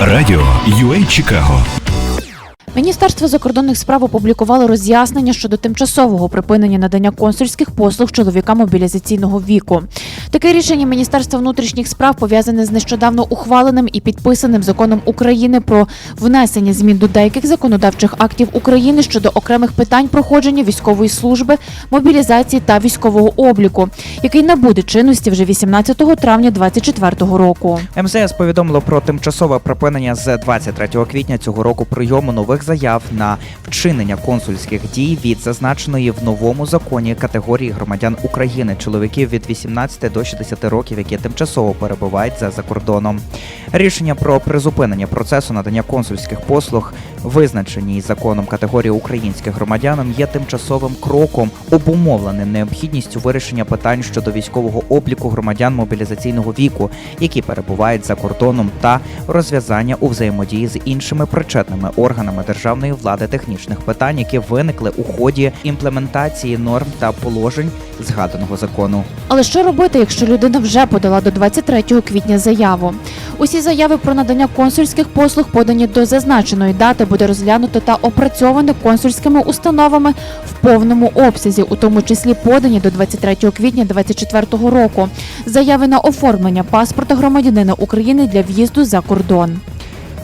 Радіо UA Чикаго Міністерство закордонних справ опублікувало роз'яснення щодо тимчасового припинення надання консульських послуг чоловікам мобілізаційного віку. Таке рішення Міністерства внутрішніх справ пов'язане з нещодавно ухваленим і підписаним законом України про внесення змін до деяких законодавчих актів України щодо окремих питань проходження військової служби, мобілізації та військового обліку, який набуде чинності вже 18 травня 2024 року. МЗС повідомило про тимчасове припинення з 23 квітня цього року прийому нових заяв на вчинення консульських дій від зазначеної в новому законі категорії громадян України чоловіків від 18 до 60 років, які тимчасово перебувають за закордоном. Рішення про призупинення процесу надання консульських послуг, визначені законом категорії українських громадянам, є тимчасовим кроком, обумовленим необхідністю вирішення питань щодо військового обліку громадян мобілізаційного віку, які перебувають за кордоном, та розв'язання у взаємодії з іншими причетними органами державної влади технічних питань, які виникли у ході імплементації норм та положень згаданого закону. Але що робити, якщо людина вже подала до 23 квітня заяву? Усі заяви про надання консульських послуг, подані до зазначеної дати, буде розглянуто та опрацьоване консульськими установами в повному обсязі, у тому числі подані до 23 квітня 2024 року. Заяви на оформлення паспорта громадянина України для в'їзду за кордон.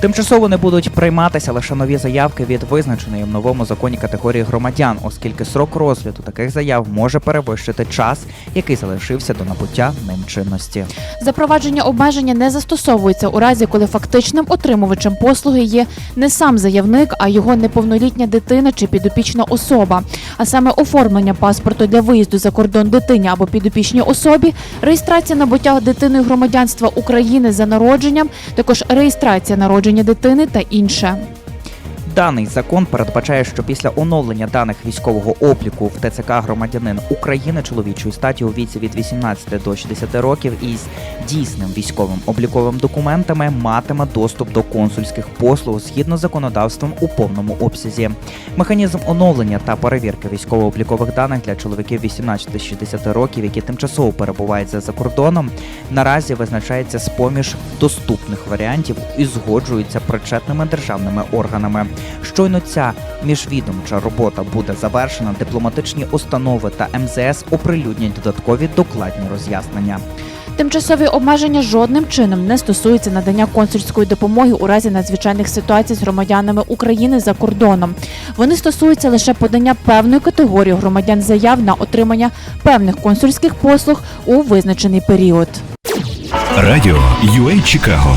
Тимчасово не будуть прийматися лише нові заявки від визначеної в новому законі категорії громадян, оскільки срок розгляду таких заяв може перевищити час, який залишився до набуття ним чинності. Запровадження обмеження не застосовується у разі, коли фактичним отримувачем послуги є не сам заявник, а його неповнолітня дитина чи підопічна особа. А саме оформлення паспорту для виїзду за кордон дитині або підопічній особі, реєстрація набуття дитиною громадянства України за народженням, також реєстрація народження дитини та інше. Даний закон передбачає, що після оновлення даних військового обліку в ТЦК громадянин України чоловічої статі у віці від 18 до 60 років із дійсним військовим обліковим документами матиме доступ до консульських послуг згідно з законодавством у повному обсязі. Механізм оновлення та перевірки військово-облікових даних для чоловіків 18-60 років, які тимчасово перебувають за закордоном, наразі визначається з поміж доступних варіантів і згоджується причетними державними органами. Щойно ця міжвідомча робота буде завершена, дипломатичні установи та МЗС оприлюднять додаткові докладні роз'яснення. Тимчасові обмеження жодним чином не стосуються надання консульської допомоги у разі надзвичайних ситуацій з громадянами України за кордоном. Вони стосуються лише подання певної категорії громадян заяв на отримання певних консульських послуг у визначений період. Радіо UA Чикаго